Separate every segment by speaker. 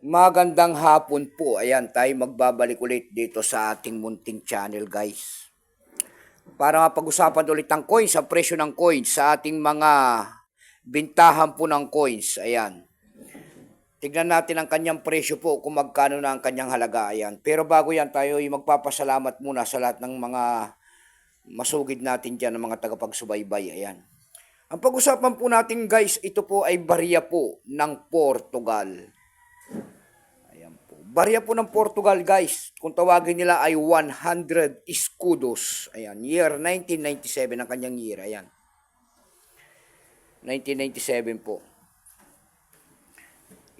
Speaker 1: Magandang hapon po. Ayan, tayo magbabalik ulit dito sa ating munting channel, guys. Para mapag-usapan ulit ang coins, ang presyo ng coins sa ating mga bintahan po ng coins. Ayan. Tignan natin ang kanyang presyo po kung magkano na ang kanyang halaga. Ayan. Pero bago yan, tayo ay magpapasalamat muna sa lahat ng mga masugid natin dyan, ng mga tagapagsubaybay. Ayan. Ang pag-usapan po natin guys, ito po ay barya po ng Portugal. Barya po ng Portugal guys. Kung tawagin nila ay 100 escudos. Ayan. Year 1997 ang kanyang year. Ayan. 1997 po.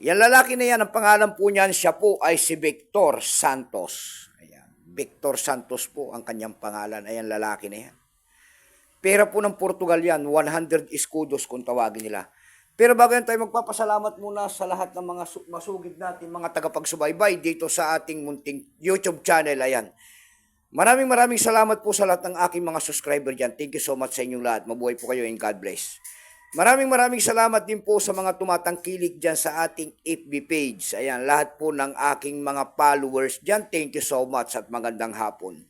Speaker 1: Yan lalaki na yan, ang pangalan po niyan, siya po ay si Victor Santos. Ayan. Victor Santos po ang kanyang pangalan. Ayan, lalaki na yan. Pera po ng Portugal yan, 100 escudos kung tawagin nila. Pero bago yan tayo magpapasalamat muna sa lahat ng mga su- masugid natin, mga tagapagsubaybay dito sa ating munting YouTube channel. Ayan. Maraming maraming salamat po sa lahat ng aking mga subscriber dyan. Thank you so much sa inyong lahat. Mabuhay po kayo and God bless. Maraming maraming salamat din po sa mga tumatangkilik dyan sa ating FB page. Ayan, lahat po ng aking mga followers dyan. Thank you so much at magandang hapon.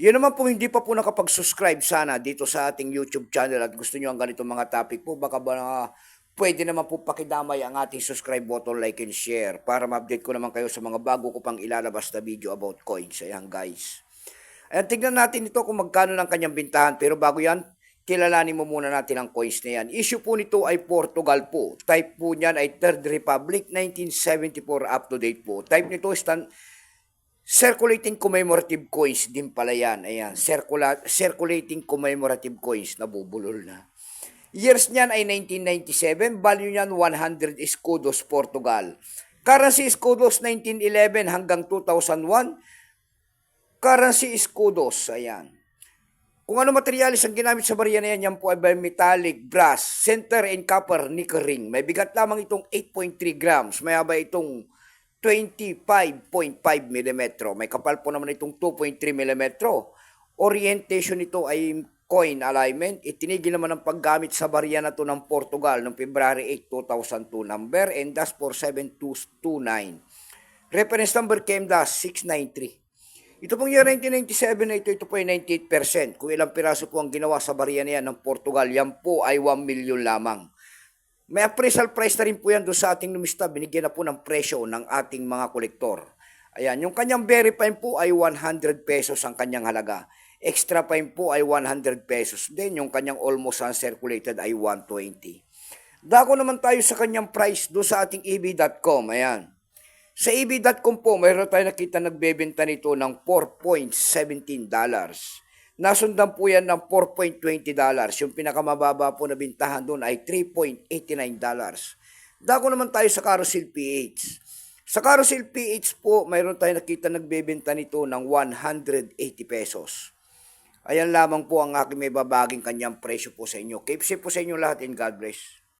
Speaker 1: Yun naman po hindi pa po nakapag-subscribe sana dito sa ating YouTube channel at gusto nyo ang ganitong mga topic po, baka ba na pwede naman po pakidamay ang ating subscribe button, like and share para ma-update ko naman kayo sa mga bago ko pang ilalabas na video about coins. Ayan guys. Ayan, tignan natin ito kung magkano ng kanyang bintahan. Pero bago yan, kilalanin mo muna natin ang coins na yan. Issue po nito ay Portugal po. Type po niyan ay Third Republic, 1974 up to date po. Type nito is tan- circulating commemorative coins din pala yan. Ayan, circula- circulating commemorative coins, nabubulol na. Years niyan ay 1997, value niyan 100 escudos Portugal. Currency escudos 1911 hanggang 2001, currency escudos, ayan. Kung ano materialis ang ginamit sa barya na yan, yan po ay metallic, brass, center and copper nickel ring. May bigat lamang itong 8.3 grams. May haba itong 25.5 mm. May kapal po naman itong 2.3 mm. Orientation nito ay coin alignment. Itinigil naman ang paggamit sa barya na to ng Portugal noong February 8, 2002 number and dash 47229. Reference number came dash 693. Ito pong year 1997 na ito, ito po ay 98%. Kung ilang piraso po ang ginawa sa barya na yan ng Portugal, yan po ay 1 million lamang. May appraisal price na rin po yan doon sa ating numista. Binigyan na po ng presyo ng ating mga kolektor. Ayan, yung kanyang verify po ay 100 pesos ang kanyang halaga. Extra fine po ay 100 pesos. Then yung kanyang almost uncirculated ay 120. Dako naman tayo sa kanyang price doon sa ating eb.com. Ayan. Sa eb.com po, mayroon tayo nakita nagbebenta nito ng 4.17 dollars. Nasundan po yan ng 4.20 dollars. Yung pinakamababa po na bintahan doon ay 3.89 dollars. Dako naman tayo sa Carousel PH. Sa Carousel PH po, mayroon tayo nakita nagbebenta nito ng 180 pesos. Ayan lamang po ang aking may babaging kanyang presyo po sa inyo. Keep safe po sa inyo lahat and God bless.